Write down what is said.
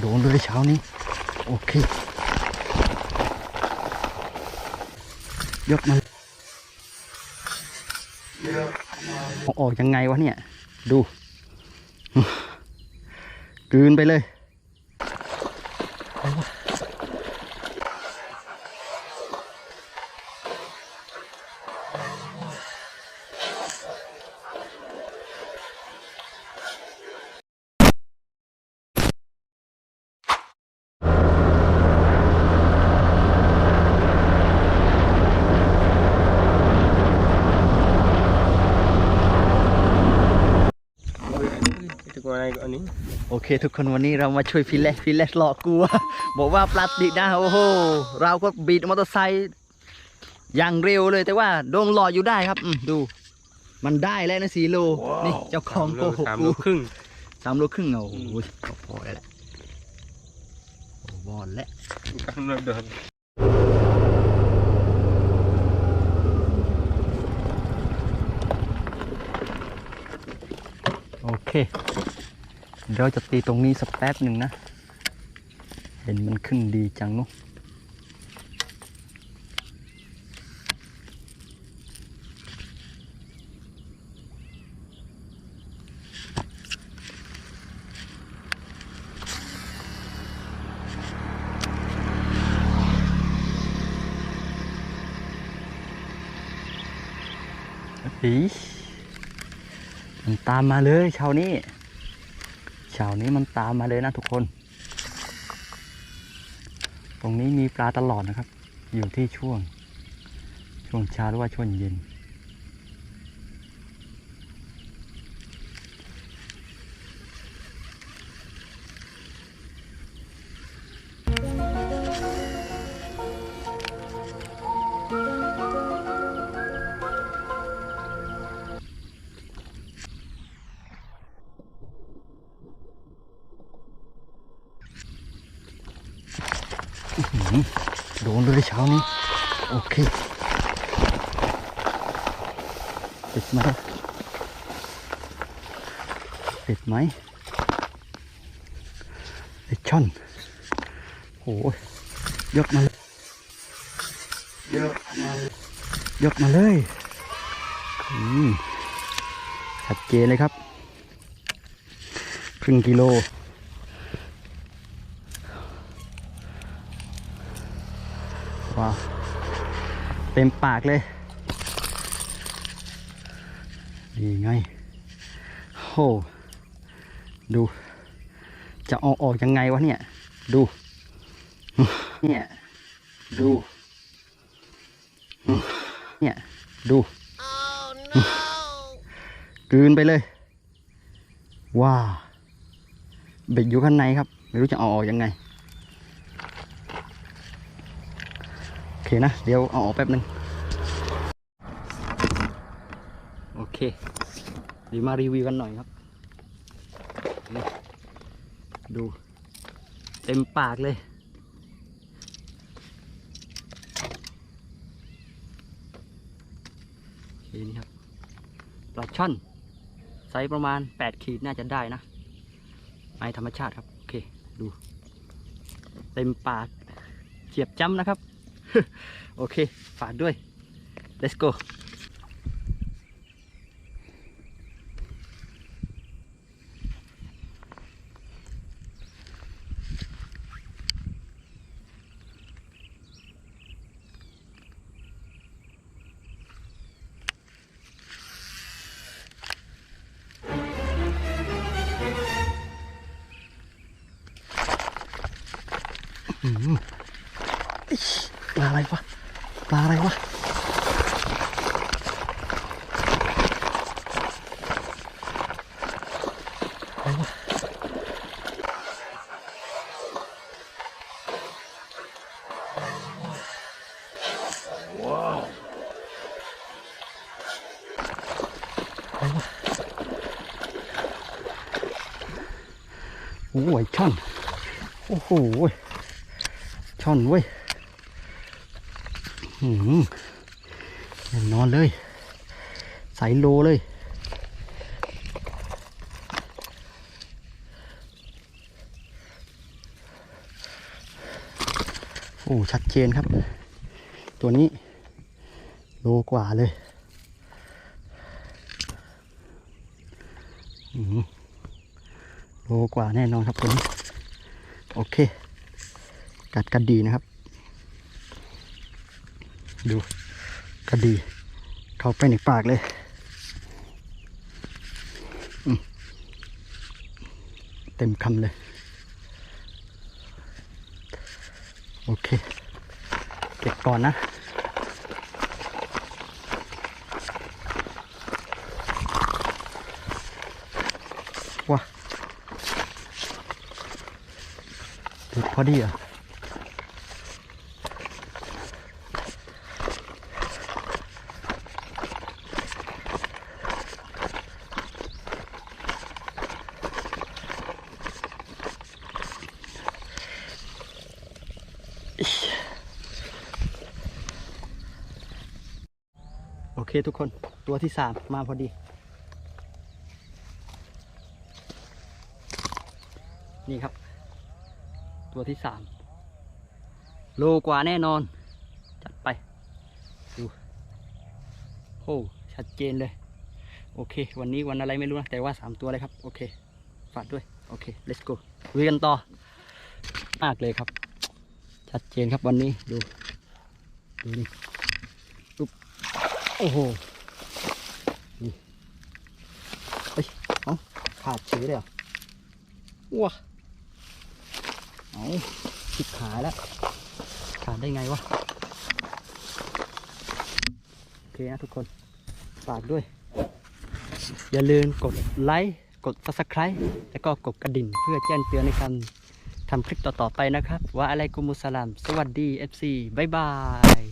โดนเลยเช้านี้ โอเค ยกมันอาออกยังไงวะเนี่ย ดูกลืนไปเลย อะไรวะโอเค ทุกคนวันนี้เรามาช่วยฟิลเลสฟิลเลสหลอกกลัว บอกว่าปลาติดนะโอ้โหเราก็บีดมอเตอร์ไซค์อย่างเร็วเลยแต่ว่าโดนหลอกอยู่ได้ครับอืมดู มันได้แล้วนะสีโล นี่เจ้าของโกหกสามกูโลครึ่งสามโลครึ่งเอาโอ้ยพอแล้วโอ้บอลแล้วกำลังเดินโอเค เดี๋ยวเราจะตีตรงนี้สักแป๊บหนึ่งนะ เห็นมันขึ้นดีจังเนุะอีมันตามมาเลยช้านี้ ช้านี้มันตามมาเลยนะทุกคน ตรงนี้มีปลาตลอดนะครับ อยู่ที่ช่วง ช่วงเช้าหรือว่าช่วงเย็น โดนเลยเช้านี้ โอเคติดไหมติดไหมติดช่อนโอ้ยยกมาเลยยกมาเลยอืมชัดเจนเลยครับครึ่งกิโล ว้าวเต็มปากเลยนี่ไงโหดู จะเอาออกยังไงวะเนี่ย ดู เนี่ย ดู เนี่ย ดูกลืนไปเลย ว้าเบ็ดอยู่ข้างในครับ ไม่รู้จะเอาออกยังไง โอ เคนะ เดี๋ยวเอาออกแป๊บหนึ่งโอเคเดี๋ยวมารีวิวกันหน่อยครับ ดู เต็มปากเลย โอเคนี่ครับปลาช่อนไซส์ประมาณ 8 ขีดน่าจะได้นะไม้ธรรมชาติครับ โอเค ดู เต็มปากเจียบจ้ำนะครับ โอเค ฝากด้วย let's go อื้อหืออิ๊ย ปลาอะไรวะ ปลาอะไรวะ อะไรวะ ว้าว อะไรวะโอ้ยช่อน โอ้โหช่อนเว้ย อย่นอนเลย ใสโลเลย โอ้ ชัดเจนครับ ตัวนี้ โลกว่าเลยโลกว่าแน่นอนครับผมโอเค กัดกันดีนะครับ ดูกระดี เข้าไปในปากเลยเต็มคำเลย โอเค เก็บก่อนนะว้าดูพอดีอะ โอเคทุกคนตัวที่สามมาพอดีนี่ครับ ตัวที่สามโลกว่าแน่นอน จัดไป ดูโอ้ชัดเจนเลย โอเค วันนี้วันอะไรไม่รู้นะ แต่ว่าสามตัวเลยครับ โอเค ฝากด้วย โอเค let's go ลุยกันต่อ มากเลยครับ ชัดเจนครับวันนี้ดู ดูนี่ปุ๊บโอ้โหนี่เฮ้ยเอาขาดเฉยเลยเหรอว้าเอาผิดขาแล้ว ขาดได้ไงวะ โอเคนะทุกคนฝากด้วย อย่าลืมกดไลค์ กด subscribe แล้วก็กดกระดิ่งเพื่อแจ้งเตือนในการ ทำคลิปต่อๆไปนะครับ ว่าอะไรกุมุสลาม สวัสดี FC บ๊ายบาย